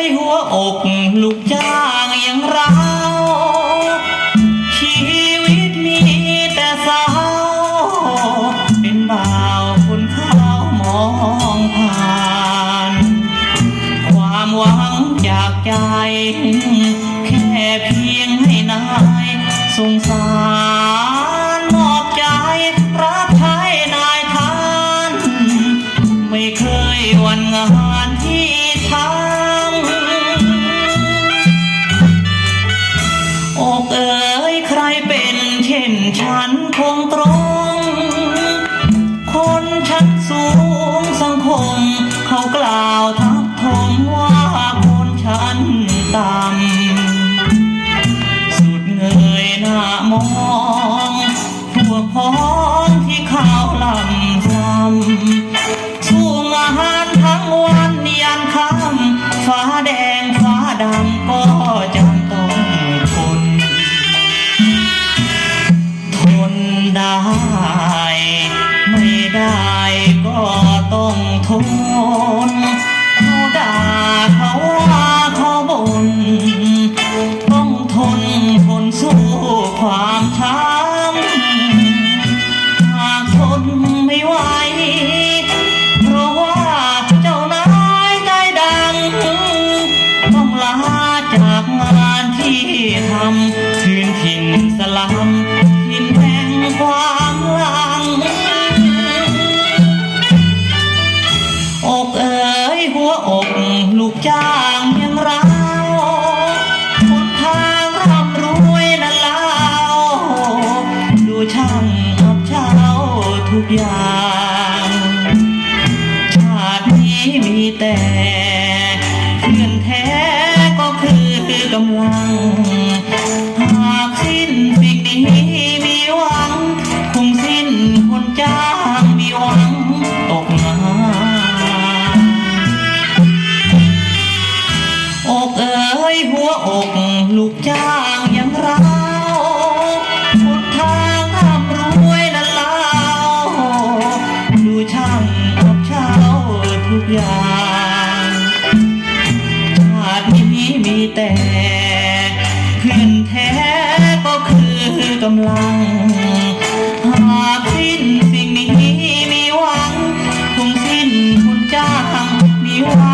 ยหัวอกลูกจ้างอย่างเราชีวิตมีแต่สาวเป็นบ่าวคนข้าวมองผ่าน ความหวังจากใจ แค่เพียงให้นายสงสาร งตรง คนชั้นสูงสังคม เขากล่าวทักทมว่าคนชั้นต่ำสุดเงยหน้ามองพวกพ้องที่ข้าวลำซ้ำ ไม่ได้ก็ต้องทน มีแต่เพื่อนแท้ก็คือกำลังหากสิ้นสิ่งนี้มีหวัง คงสิ้นคนจ้างมีหวังตกงานอกเอ๋ยหัวอกลูกจ้าง แต่เพื่อนแท้ก็คือกำลัง หากสิ้นสิ่งนี้มีหวัง คงสิ้นคุณจ้างมีหวัง